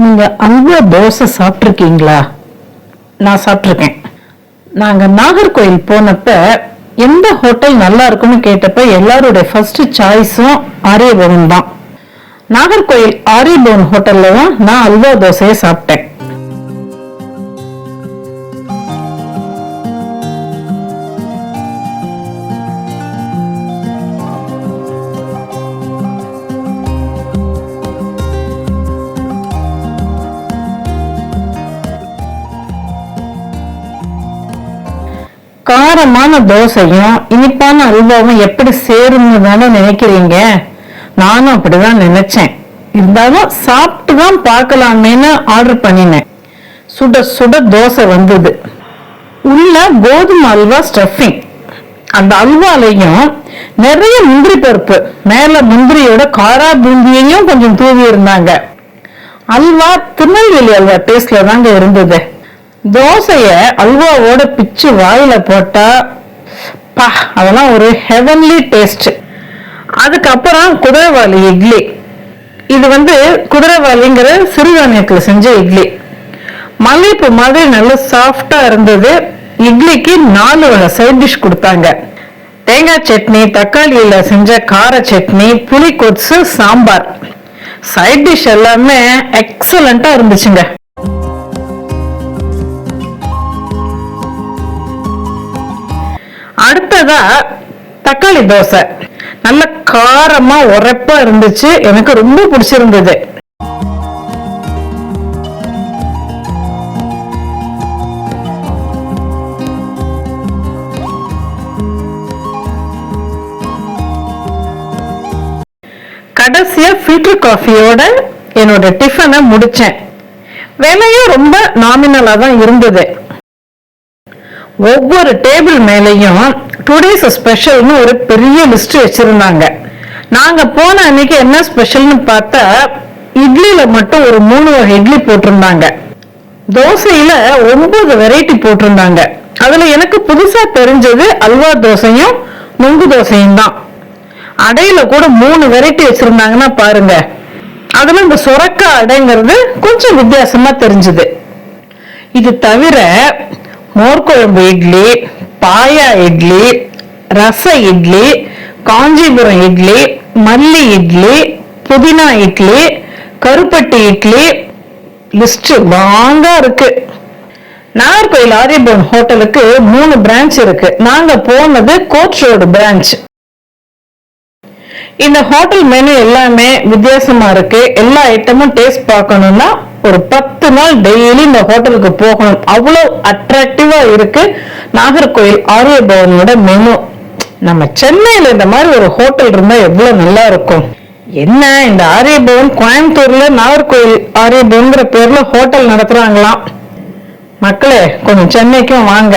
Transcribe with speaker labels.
Speaker 1: நீங்க அல்வா தோசை சாப்பிட்ருக்கீங்களா நான் சாப்பிட்ருக்கேன் நாங்க நாகர்கோயில் போனப்ப எந்த ஹோட்டல் நல்லா இருக்கும்னு கேட்டப்ப எல்லாருடைய ஃபர்ஸ்ட் சாய்ஸும் ஆரியபவன் தான். நாகர்கோயில் ஆரியபவன் ஹோட்டல்ல தான் நான் அல்வா தோசையை சாப்பிட்டேன். காரமான தோசையும் இனிப்பான அல்வாவும் எப்படி சேரும்னு தானே நினைக்கிறீங்க? நானும் அப்படிதான் நினைச்சேன். இருந்தாலும் சாப்பிட்டு தான் பார்க்கலாமேன்னு ஆர்டர் பண்ணினேன். சுட சுட தோசை வந்தது. உள்ள கோதுமை அல்வா ஸ்டஃபிங் அந்த அல்வாலையும் நிறைய முந்திரி பருப்பு மேல முந்திரியோட காரா பூந்தியையும் கொஞ்சம் தூவி இருந்தாங்க. அல்வா திருநெல்வேலி அல்வா டேஸ்ட்ல தாங்க இருந்தது. தோசைய அல்வாவோட பிச்சு வாயில போட்டா பா அதெல்லாம் ஒரு ஹெவன்லி டேஸ்ட் அதுக்கப்புறம் குதிரைவாலி இட்லி. இது வந்து குதிரைவாலிங்கிற சிறுதானியத்தில் செஞ்ச இட்லி. மல்லிப்பூ மாதிரி நல்ல சாஃப்டா இருந்தது. இட்லிக்கு நாலு வகை சைட் டிஷ் கொடுத்தாங்க. தேங்காய் சட்னி தக்காளியில செஞ்ச கார சட்னி புளி கொத்து சாம்பார். சைட் டிஷ் எல்லாமே எக்ஸலண்டா இருந்துச்சுங்க. அடுத்ததா தக்காளி தோசை. நல்ல காரமா உரப்பா இருந்துச்சு. எனக்கு ரொம்ப பிடிச்சிருந்தது. கடைசியா ஃபில்டர் காஃபியோட என்னோட டிஃபனை முடிச்சேன். விலையும் ரொம்ப நாமினலா தான் இருந்தது. ஒவ்வொரு டேபிள் மேலேயும் டுடேஸ் ஸ்பெஷல்னு ஒரு பெரிய லிஸ்ட் வச்சிருந்தாங்க. நாங்கள் போன அன்னைக்கு என்ன ஸ்பெஷல்னு பார்த்தா இட்லியில மட்டும் ஒரு மூணு வகை இட்லி போட்டிருந்தாங்க. தோசையில ஒன்பது வெரைட்டி போட்டிருந்தாங்க. அதுல எனக்கு புதுசா தெரிஞ்சது அல்வா தோசையும் நுங்கு தோசையும் தான். அடையில கூட மூணு வெரைட்டி வச்சிருந்தாங்கன்னா பாருங்க. அதுல இந்த சொரக்கா அடைங்கிறது கொஞ்சம் வித்தியாசமா தெரிஞ்சது. இது தவிர மோர்க்குழம்பு இட்லி பாயா இட்லி ரச இட்லி காஞ்சிபுரம் இட்லி மல்லி இட்லி புதினா இட்லி கருப்பட்டி இட்லி லிஸ்ட் லாங்கா இருக்கு. நாகர்கோயில் ஆரியபவன் ஹோட்டலுக்கு மூணு பிரான்ச் இருக்கு. நாங்க போனது கோச் ரோடு பிரான்ச் இந்த ஹோட்டல் மெனு எல்லாமே வித்தியாசமா இருக்கு. எல்லா ஐட்டமும் டேஸ்ட் பார்க்கணும்னா ஒரு பத்து நாள் டெய்லி இந்த ஹோட்டலுக்கு போகணும். அவ்வளவு அட்ராக்டிவா இருக்கு. நாகர்கோயில் ஆரிய பவனோட மெனு நம்ம சென்னையில இந்த மாதிரி ஒரு ஹோட்டல் இருந்தா எவ்வளவு நல்லா இருக்கும். என்ன இந்த ஆரிய பவன் கோயம்புத்தூர்ல நாகர்கோயில் ஆரிய பவன்கிற பேர்ல ஹோட்டல் நடத்துறாங்களாம். மக்களே கொஞ்சம் சென்னைக்கும் வாங்க.